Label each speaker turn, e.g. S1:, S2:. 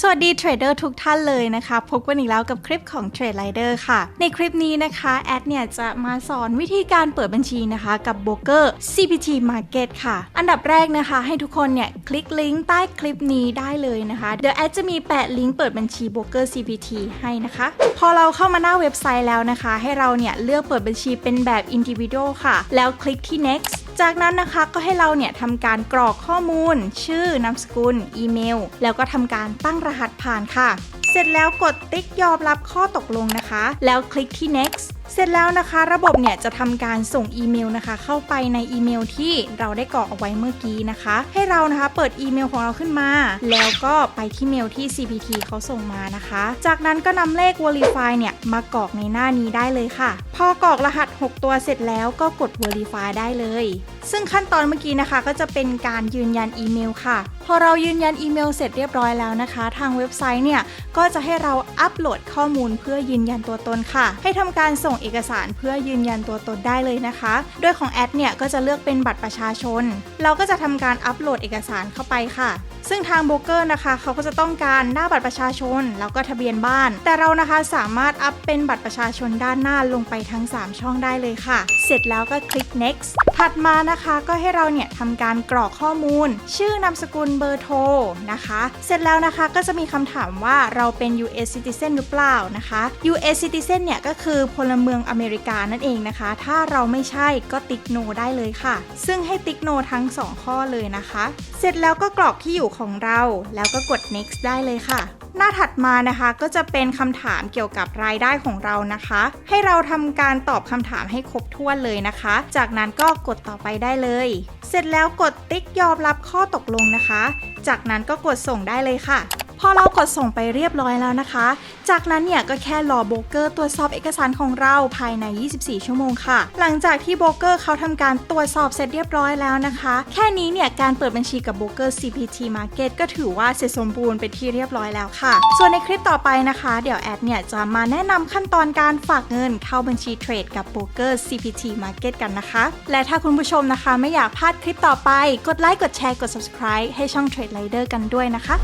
S1: สวัสดีเทรดเดอร์ทุกท่านเลยนะคะ พบกันอีกแล้วกับคลิปของ Trade Rider ค่ะ ในคลิปนี้นะคะ แอดเนี่ยจะมาสอนวิธีการเปิดบัญชีนะคะ กับโบรกเกอร์ CPT Market ค่ะ อันดับแรกนะคะ ให้ทุกคนเนี่ยคลิกลิงก์ใต้คลิปนี้ได้เลยนะคะ เดี๋ยวแอดจะมีแปะลิงก์เปิดบัญชีโบรกเกอร์ CPT ให้นะคะ พอเราเข้ามาหน้าเว็บไซต์แล้วนะคะ ให้เราเนี่ยเลือกเปิดบัญชีเป็นแบบ individual ค่ะ แล้วคลิกที่ next จากนั้นนะคะก็ให้เราเนี่ยทำการกรอกข้อมูล ชื่อนามสกุล อีเมล แล้วก็ทำการตั้งรหัสผ่านค่ะ เสร็จแล้วกดติ๊กยอมรับข้อตกลงนะคะ แล้วคลิกที่ next เสร็จแล้วนะคะ ระบบเนี่ยจะทำการส่งอีเมลนะคะ เข้าไปในอีเมลที่เราได้กรอกเอาไว้เมื่อกี้นะคะ ให้เรานะคะเปิดอีเมลของเราขึ้นมา แล้วก็ไปที่เมลที่ CPT เขาส่งมานะคะ จากนั้นก็นำเลข Verify เนี่ยมากรอกในหน้านี้ได้เลยค่ะ พอกรอกรหัส 6 ตัวเสร็จแล้วก็กด Verify ได้เลย ซึ่งขั้นตอนเมื่อกี้นะคะก็จะเป็นการยืนยันอีเมลค่ะ พอเรายืนยันอีเมลเสร็จเรียบร้อยแล้วนะคะ ทางเว็บไซต์เนี่ย ก็จะให้เราอัปโหลดข้อมูลเพื่อยืนยันตัวตนค่ะ ให้ทำการส่งเอกสารเพื่อยืนยันตัวตนได้เลยนะคะ โดยของแอดเนี่ยก็จะเลือกเป็นบัตรประชาชน เราก็จะทำการอัปโหลดเอกสารเข้าไปค่ะ ซึ่งทางโบรกเกอร์นะคะ เขาก็จะต้องการหน้าบัตรประชาชน แล้วก็ทะเบียนบ้าน แต่เรานะคะสามารถอัปเป็นบัตรประชาชนด้านหน้าลงไปทั้ง 3 ช่องได้เลยค่ะ เสร็จแล้วก็คลิก next ถัดมานะคะก็ให้เราเนี่ยทำการกรอกข้อมูล ชื่อนามสกุลเบอร์โทรนะคะ เสร็จแล้วนะคะก็จะมีคำถามว่าเราเป็น US citizen หรือเปล่านะคะ US citizen เนี่ยก็คือพลเมืองอเมริกานั่นเองนะคะ ถ้าเราไม่ใช่ก็ติ๊ก no ได้เลยค่ะ ซึ่งให้ติ๊ก no ทั้ง 2 ข้อเลยนะคะ เสร็จแล้วก็กรอกที่อยู่ของเรา แล้วก็กด next ได้เลยค่ะ หน้าถัดมานะคะก็จะเป็นคำถามเกี่ยวกับรายได้ของเรานะคะ ให้เราทำการตอบคำถามให้ครบถ้วนเลยนะคะ จากนั้นก็กดต่อไปได้เลย เสร็จแล้วกดติ๊กยอมรับข้อตกลงนะคะ จากนั้นก็กดส่งได้เลยค่ะ อเรากดส่งไปเรียบร้อยแล้วนะคะ จากนั้นเนี่ยก็แค่รอโบรกเกอร์ตรวจสอบเอกสารของเราภายใน 24 ชั่วโมงค่ะ หลังจากที่โบรกเกอร์เขาทำการตรวจสอบเสร็จเรียบร้อยแล้วนะคะ แค่นี้เนี่ยการเปิดบัญชีกับโบรกเกอร์ CPT Market ก็ถือว่าเสร็จสมบูรณ์เป็นที่เรียบร้อยแล้วค่ะ ส่วนในคลิปต่อไปนะคะ เดี๋ยวแอดเนี่ยจะมาแนะนำขั้นตอนการฝากเงินเข้าบัญชีเทรดกับโบรกเกอร์ CPT Market กันนะคะ และถ้าคุณผู้ชมนะคะไม่อยากพลาดคลิปต่อไป กดไลค์ กดแชร์ กด subscribe ให้ช่อง Trade Rider กันด้วยนะคะ